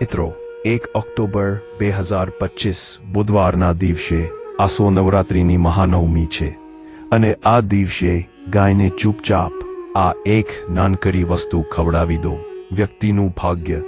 મિત્રો, એક ઓક્ટોબર બે હજાર પચીસ બુધવારના દિવસે આસો નવરાત્રિની મહાનવમી છે અને આ દિવસે ગાયને ચૂપચાપ આ એક નાનકડી વસ્તુ ખવડાવી દો. વ્યક્તિનું ભાગ્ય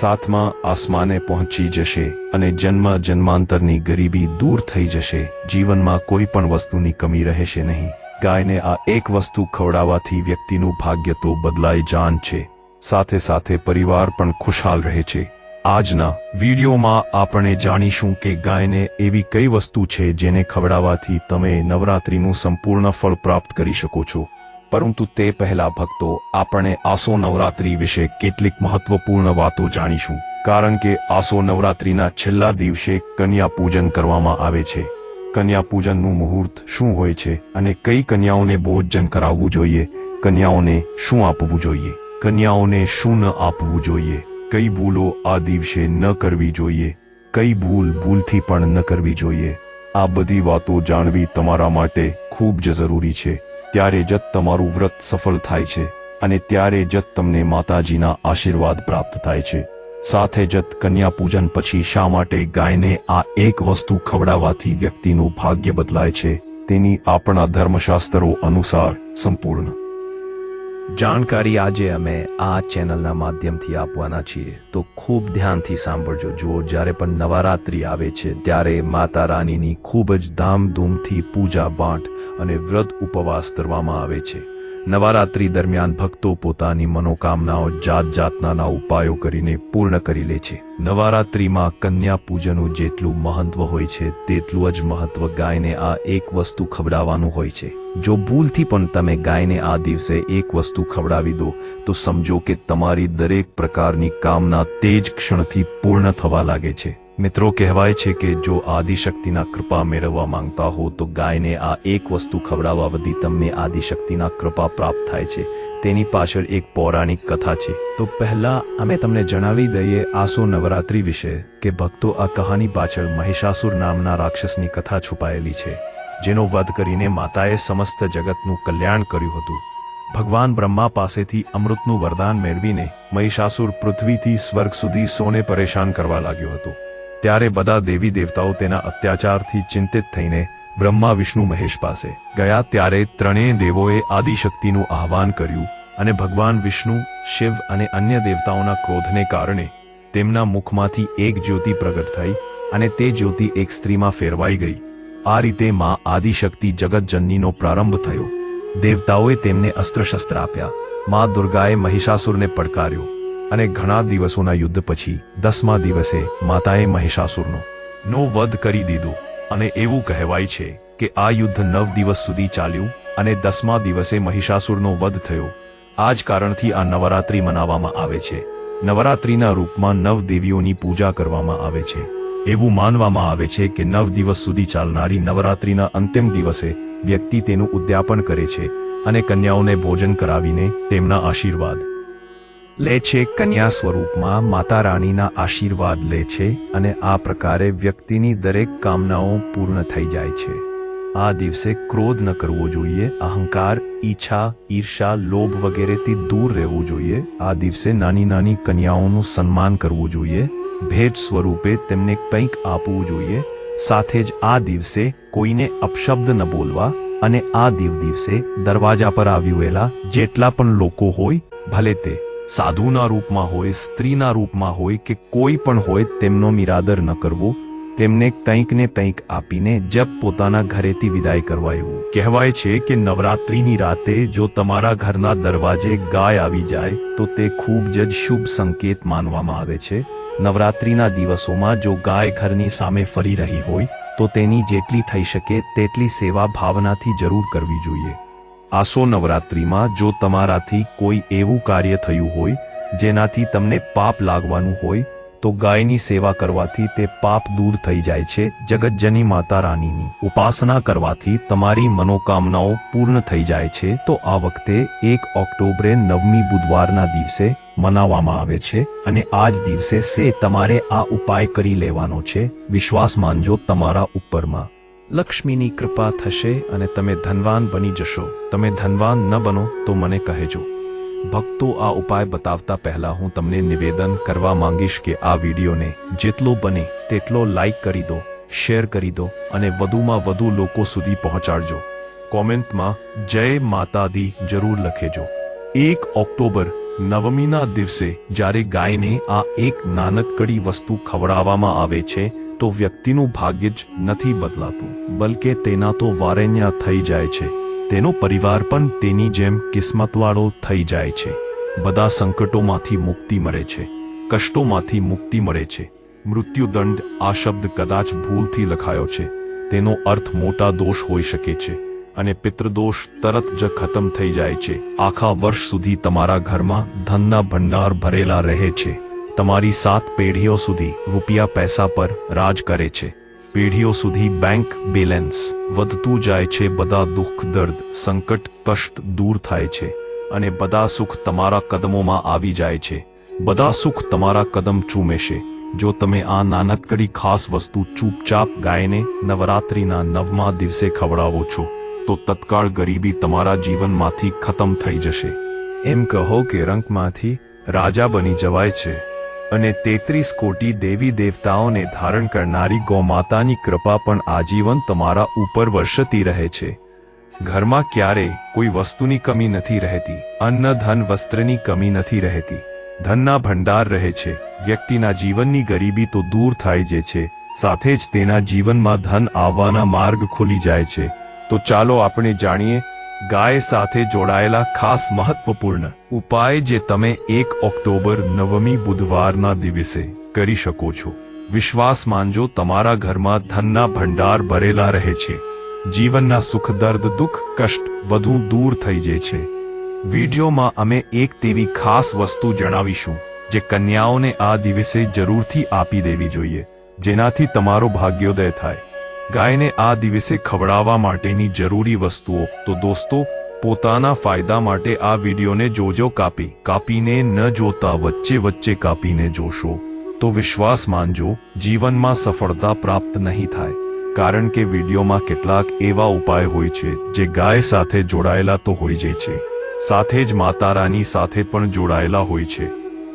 સાતમા આસમાને પહોંચી જશે અને જન્મ જન્માંતરની ગરીબી દૂર થઈ જશે. જીવનમાં કોઈ પણ વસ્તુની કમી રહેશે નહીં. ગાયને આ એક વસ્તુ ખવડાવવાથી વ્યક્તિનું ભાગ્ય તો બદલાય જાન છે. સાથે સાથે પરિવાર પણ ખુશહાલ રહે છે. આજના વિડીયોમાં આપણે જાણીશું કે ગાયને એવી કઈ વસ્તુ છે જેને ખવડાવવાથી તમે નવરાત્રીનું સંપૂર્ણ ફળ પ્રાપ્ત કરી શકો છો. પરંતુ તે પહેલા ભક્તો, આપણે આસો નવરાત્રી વિશે કેટલીક મહત્વપૂર્ણ વાતો જાણીશું. કારણ કે આસો નવરાત્રીના છેલ્લા દિવસે કન્યા પૂજન કરવામાં આવે છે. કન્યા પૂજનનું મુહૂર્ત શું હોય છે અને કઈ કન્યાઓને ભોજન કરાવવું જોઈએ? કન્યાઓને શું આપવું જોઈએ? કન્યાઓને શું ન આપવું જોઈએ? કઈ ભૂલો આ દિવસે ન કરવી જોઈએ, કઈ ભૂલ ભૂલથી પણ ન કરવી જોઈએ. આ બધી વાતો જાણવી તમારા માટે ખૂબ જ જરૂરી છે. ત્યારે જ તમારું વ્રત સફળ થાય છે અને ત્યારે જ તમને માતાજીના આશીર્વાદ પ્રાપ્ત થાય છે. સાથે જ કન્યા પૂજન પછી શા માટે ગાયને આ એક વસ્તુ ખવડાવવાથી વ્યક્તિનું ભાગ્ય બદલાય છે, તેની આપણા ધર્મશાસ્ત્રો અનુસાર સંપૂર્ણ. જાણકારી આજે અમે આ ચેનલના માધ્યમથી આપવાના છીએ. તો ખૂબ ધ્યાનથી સાંભળજો. જુઓ, જ્યારે પણ નવરાત્રિ આવે છે, ત્યારે માતા રાનીની ખૂબ જ ધામધૂમથી પૂજા બાંટ અને વ્રત ઉપવાસ કરવામાં આવે છે. નવરાત્રિ દરમિયાન ભક્તો પોતાની મનોકામનાઓ જાત જાતના ઉપાયો કરીને પૂર્ણ કરી લે છે. નવરાત્રિમાં કન્યા પૂજનનું જેટલું મહત્વ હોય છે, તેટલું જ મહત્વ ગાયને આ એક વસ્તુ ખવડાવવાનું હોય છે. જો ભૂલથી પણ તમે ગાયને આ દિવસે એક વસ્તુ ખવડાવી દો, તો સમજો કે તમારી દરેક પ્રકારની કામના તે જ ક્ષણથી પૂર્ણ થવા લાગે છે. મિત્રો, કહેવાય છે કે જો આદિશક્તિના કૃપા મેળવવા માંગતા હો, તો ગાયને આ એક વસ્તુ ખવડાવવા બધી તમને આદિશક્તિના કૃપા પ્રાપ્ત થાય છે. તેની પાછળ એક પૌરાણિક કથા છે. તો પહેલા અમે તમને જણાવી દઈએ આસો નવરાત્રી વિશે કે ભક્તો આ કહાની પાછળ મહિષાસુર નામના રાક્ષસની કથા છુપાયેલી છે, જેનો વધ કરીને માતાએ સમસ્ત જગતનું કલ્યાણ કર્યું હતું. ભગવાન બ્રહ્મા પાસેથી અમૃતનું વરદાન મેળવીને મહિષાસુર પૃથ્વીથી સ્વર્ગ સુધી સોને પરેશાન કરવા લાગ્યો હતો. ત્યારે બધા દેવી દેવતાઓ તેના અત્યાચારથી ચિંતિત થઈને બ્રહ્મા, વિષ્ણુ, મહેશ પાસે ગયા. ત્યારે ત્રણેય દેવોએ આદિશક્તિનું આહવાન કર્યું અને ભગવાન વિષ્ણુ, શિવ અને અન્ય દેવતાઓના ક્રોધને કારણે તેમના મુખમાંથી એક જ્યોતિ પ્રગટ થઈ અને તે જ્યોતિ એક સ્ત્રીમાં ફેરવાઈ ગઈ. આ રીતે માં આદિશક્તિ જગતજનનીનો પ્રારંભ થયો. દેવતાઓએ તેમને અસ્ત્રશસ્ત્ર આપ્યા. માં દુર્ગાએ મહિષાસુરને પડકાર્યો. અને ઘણા દિવસોના યુદ્ધ પછી, દસમા દિવસે, માતાએ મહિષાસુરનો નો વધ કરી દીધો. અને એવું કહેવાય છે કે આ યુદ્ધ નવ દિવસ સુધી ચાલ્યું અને દસમા દિવસે મહિષાસુરનો વધ થયો. આ જ કારણથી આ નવરાત્રિ મનાવવામાં આવે છે. નવરાત્રિના રૂપમાં નવ દેવીઓની પૂજા કરવામાં આવે છે. એવું માનવામાં આવે છે કે નવ દિવસ સુધી ચાલનારી નવરાત્રિના અંતિમ દિવસે વ્યક્તિ તેનું ઉદ્યાપન કરે છે અને કન્યાઓને ભોજન કરાવીને તેમના આશીર્વાદ લે છે કન્યા સ્વરૂપમાં માતા રાણીના આશીર્વાદ લે છે અને આ પ્રકારે વ્યક્તિની દરેક કામનાઓ પૂર્ણ થઈ જાય છે. આ દિવસે ક્રોધ ન કરવો જોઈએ, અહંકાર, ઈચ્છા, ઈર્ષા, લોભ વગેરેથી દૂર રહેવું જોઈએ. આ દિવસે નાની નાની કન્યાઓનું સન્માન કરવું જોઈએ. ભેટ સ્વરૂપે તેમને કંઈક આપવું જોઈએ. સાથે જ આ દિવસે કોઈને અપશબ્દ ન બોલવા અને આ દિવ દિવસે દરવાજા પર આવ્યુએલા જેટલા પણ લોકો હોય, ભલે તે સાધુના રૂપમાં હોય, સ્ત્રીના રૂપમાં હોય કે કોઈ પણ હોય, તેમનો નિરાદર ન કરવો, તેમને કંઈક ને કંઈક આપીને જપ પોતાના ઘરેથી વિદાય કરવા એવું કહેવાય છે કે નવરાત્રિની રાતે જો તમારા ઘરના દરવાજે ગાય આવી જાય, તો તે ખૂબ જ શુભ સંકેત માનવામાં આવે છે. નવરાત્રિના દિવસોમાં જો ગાય ઘરની સામે ફરી રહી હોય, તો તેની જેટલી થઈ શકે, તેટલી સેવા ભાવનાથી જરૂર કરવી જોઈએ. આસો નવરાત્રિમાં જો તમારાથી કોઈ એવું કાર્ય થયું હોય, જેનાથી તમને પાપ લાગવાનું હોય, તો ગાયની સેવા કરવાથી તે પાપ દૂર થઈ જાય છે જગતજની માતા રાનીની ઉપાસના કરવાથી તમારી મનોકામનાઓ પૂર્ણ થઈ જાય છે, તો આ વખતે એક ઓક્ટોબરે નવમી બુધવારના દિવસે મનાવવામાં આવે છે, અને આ જ દિવસે સે તમારે આ ઉપાય કરી લેવાનો છે. વિશ્વાસ માનજો તમારા ઉપરમાં. લક્ષ્મીની કૃપા થશે અને તમે ધનવાન બની જશો. તમે ધનવાન ન બનો તો મને કહેજો. ભક્તો આ ઉપાય બતાવતા પહેલા હું તમને નિવેદન કરવા માંગીશ કે આ વિડીયોને જેટલો બને તેટલો લાઈક કરી દો શેર કરી દો અને વધુમાં વધુ લોકો સુધી પહોંચાડજો. કોમેન્ટમાં જય માતાદી જરૂર લખેજો. એક ઓક્ટોબર નવમીના દિવસે જ્યારે ગાયને આ એક નાનકડી વસ્તુ ખવડાવવામાં આવે છે તો વ્યક્તિનું ભાગ્ય જ નથી બદલાતું, બલકે તેના તો વારેન્યા થઈ જાય છે. તેનો પરિવાર પણ તેની જેમ કિસ્મતવાળો થઈ જાય છે. બધા સંકટોમાંથી મુક્તિ મળે છે. કષ્ટોમાંથી મુક્તિ મળે છે. મૃત્યુદંડ આ શબ્દ કદાચ ભૂલથી લખાયો છે. તેનો અર્થ મોટા દોષ હોઈ શકે છે અને પિતૃદોષ તરત જ ખતમ થઈ જાય છે. આખા વર્ષ સુધી તમારા ઘરમાં ધનના ભંડાર ભરેલા રહે છે. તમારી સાત પેઢીઓ સુધી રૂપિયા પૈસા પર રાજ કરે છે. પેઢીઓ સુધી બેંક બેલેન્સ વધતું જાય છે. બધા દુઃખ, દર્દ, સંકટ, કષ્ટ દૂર થાય છે. અને બધા સુખ તમારા કદમોમાં આવી જાય છે. બધા સુખ તમારા કદમ ચૂમેશે. જો તમે આ નાનકડી ખાસ વસ્તુ ચૂપચાપ ગાયને નવરાત્રિના નવમા દિવસે ખવડાવો છો, તો તત્કાળ ગરીબી તમારા જીવનમાંથી ખતમ થઈ જશે. એમ કહો કે રંકમાંથી રાજા બની જવાય છે. અને તેત્રીસ કોટી દેવી દેવતાઓને ધારણ કરનારી ગૌમાતાની કૃપા પણ આજીવન તમારા ઉપર વર્ષતી રહે છે. ઘરમાં ક્યારેય કોઈ વસ્તુની કમી નથી રહેતી, અન્ન, ધન, વસ્ત્રની કમી નથી રહેતી. ધનના ભંડાર રહે છે, વ્યક્તિના જીવનની ગરીબી તો દૂર થાય જે છે, સાથે જ તેના જીવનમાં ધન આવવાના માર્ગ ખુલી જાય છે. તો ચાલો આપણે જાણીએ ગાય સાથે જોડાયેલા ખાસ મહત્વપૂર્ણ ઉપાય જે તમે એક ઓક્ટોબર નવમી બુધવારના દિવસે કરી શકો છો. વિશ્વાસ માનજો તમારા ઘરમાં ધનના ભંડાર ભરેલા રહે છે. જીવનના સુખ, દર્દ, દુઃખ, કષ્ટ વધુ દૂર થઈ જાય છે. વિડીયોમાં અમે એક તેવી ખાસ વસ્તુ જણાવીશું જે કન્યાઓને આ દિવસે જરૂરથી આપી દેવી જોઈએ, જેનાથી તમારો ભાગ્યોદય થાય. ગાયને આ દિવસે ખવડાવવા માટેની જરૂરી વસ્તુઓ. તો દોસ્તો, પોતાના ફાયદા માટે આ વિડીયોને જોજો કાપી. કાપીને ન જોતા વચ્ચે વચ્ચે કાપીને જોશો. તો વિશ્વાસ માનજો, જીવનમાં સફળતા પ્રાપ્ત નહીં થાય. કારણ કે વિડીયોમાં કેટલાક એવા ઉપાય હોય છે, જે ગાય સાથે જોડાયેલા તો હોય જાય છે. સાથે જ માતારાની સાથે પણ જોડાયેલા હોય છે.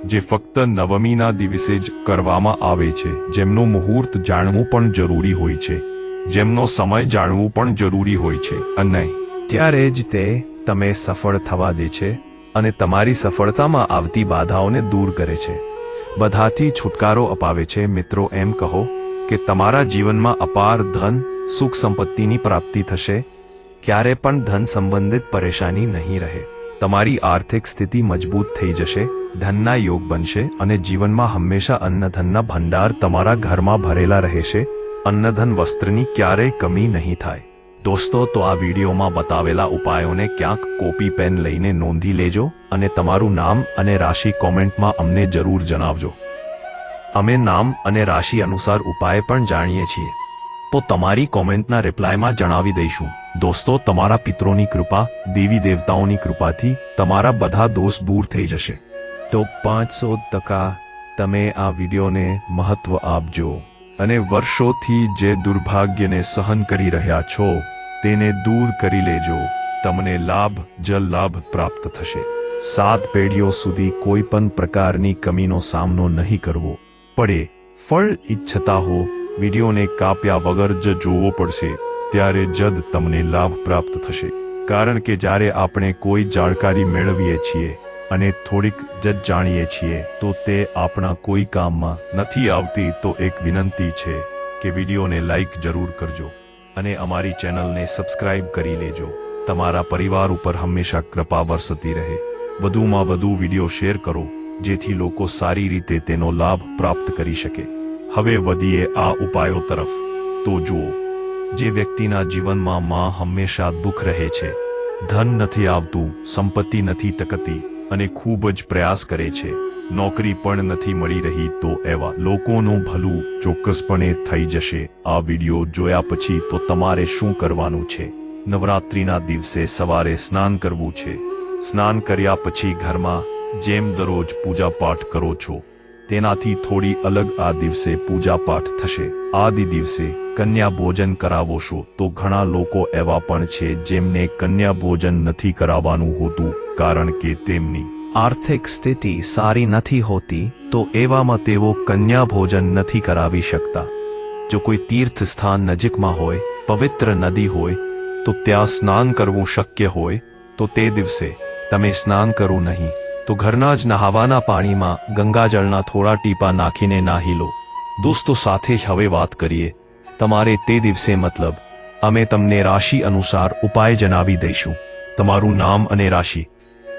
જે ફક્ત નવમીના દિવસે જ કરવામાં આવે છે. જેમનું મુહૂર્ત જાણવું પણ જરૂરી હોય છે. જેમનો સમય જાણવું પણ જરૂરી હોય છે અને ત્યારે જ તે તમે સફળ થવા દે છે અને તમારી સફળતામાં આવતી બાધાઓને દૂર કરે છે. બધાથી છુટકારો અપાવે છે. મિત્રો, એમ કહો કે તમારા જીવનમાં અપાર ધન સુખ સંપત્તિની પ્રાપ્તિ થશે. ક્યારે પણ ધન સંબંધિત પરેશાની નહીં રહે. તમારી આર્થિક સ્થિતિ મજબૂત થઈ જશે, ધનના યોગ બનશે અને જીવનમાં હંમેશા અન્નધનના ભંડાર તમારા ઘરમાં ભરેલા રહેશે. અન્નધન વસ્ત્રની ક્યારેય કમી નહીં થાય. દોસ્તો, તો આ વિડીયોમાં બતાવેલા ઉપાયોને ક્યાંક કોપી પેન લઈને નોંધી લેજો અને તમારું નામ અને રાશિ કોમેન્ટમાં અમને જરૂર જણાવજો. અમે નામ અને રાશિ અનુસાર ઉપાય પણ જાણીએ છીએ. તો તમારી કોમેન્ટના રિપ્લાયમાં જણાવી દઈશું. દોસ્તો, તમારા પિત્રોની કૃપા, દેવી દેવતાઓની કૃપાથી તમારા બધા દોષ દૂર થઈ જશે. તો પાંચસો ટકા તમે આ વિડીયોને મહત્વ આપજો. અને વર્ષોથી જે દુર્ભાગ્યને સહન કરી રહ્યા છો, તેને દૂર કરી લેજો. તમને લાભ જ લાભ પ્રાપ્ત થશે. સાત પેઢીઓ સુધી કોઈ પણ પ્રકારની કમીનો સામનો નહીં કરવો. પડે. ફળ ઈચ્છતા હો. વિડીયોને કાપ્યા વગર જ જોવો પડશે. ત્યારે જદ તમને લાભ પ્રાપ્ત થશે. કારણ કે જ્યારે આપણે કોઈ જાણકારી મેળવીએ છીએ અને થોડીક જ જાણીએ છીએ, તો તે આપણા કોઈ કામમાં નથી આવતી, તો એક વિનંતી છે કે વિડીયોને લાઈક જરૂર કરજો અને અમારી ચેનલને સબસ્ક્રાઇબ કરી લેજો. તમારા પરિવાર ઉપર હંમેશા કૃપા વરસતી રહે. વધુમાં વધુ વીડિયો શેર કરો, જેથી લોકો સારી રીતે તેનો લાભ પ્રાપ્ત કરી શકે. હવે વધીએ આ ઉપાયો તરફ. તો જુઓ, જે વ્યક્તિના જીવનમાં માં હંમેશા દુઃખ રહે છે. ધન નથી આવતું, સંપત્તિ નથી ટકતી અને ખૂબ જ પ્રયાસ કરે છે. નોકરી પણ નથી મળી રહી તો એવા લોકોનું ભલું ચોક્કસપણે થઈ જશે. આ વિડિયો જોયા પછી તો તમારે શું કરવાનું છે? નવરાત્રિના દિવસે સવારે સ્નાન કરવું છે. સ્નાન કર્યા પછી ઘરમાં જેમ દરરોજ પૂજા પાઠ કરો છો તેનાથી થોડી અલગ આ દિવસે પૂજા પાઠ થશે. આદિ દિવસે કન્યા ભોજન કરાવોશો તો ઘણા લોકો એવા પણ છે જેમને કન્યા ભોજન નથી કરાવવાનું હોતું કારણ કે તેમની આર્થિક સ્થિતિ સારી નથી હોતી તો એવામાં તેઓ કન્યા ભોજન નથી કરાવી શકતા. જો કોઈ તીર્થ સ્થાન નજીકમાં હોય, પવિત્ર નદી હોય, તો ત્યાં સ્નાન કરવું શક્ય હોય, તો તે દિવસે તમે સ્નાન કરો નહીં. તો ઘરના જ નહાવાના પાણીમાં ગંગાજળના થોડા ટીપા નાખીને નાહી લો. દોસ્તો, સાથે હવે વાત કરીએ. તમારે તે દિવસે મતલબ, અમે તમને રાશિ અનુસાર ઉપાય જણાવી દઈશું. તમારું નામ અને રાશિ.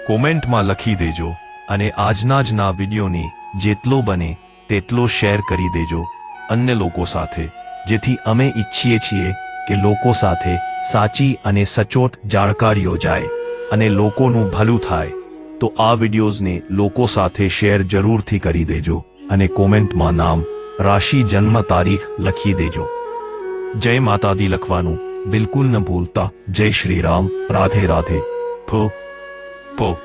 કોમેન્ટમાં લખી દેજો અને આજના જ ના વિડીયોને જેટલો બને તેટલો શેર કરી દેજો અન્ય લોકો સાથે. જેથી અમે ઈચ્છીએ છીએ કે લોકો સાથે સાચી અને સચોટ જાણકારીઓ જાય અને લોકોનું ભલું થાય. તો આ વિડીયોઝને લોકો સાથે શેર જરૂરથી કરી દેજો અને કોમેન્ટમાં નામ, રાશિ, જન્મ તારીખ લખી દેજો. જય માતાદી લખવાનું બિલકુલ ન ભૂલતા. જય શ્રી રામ. રાધે રાધે. ભો ભો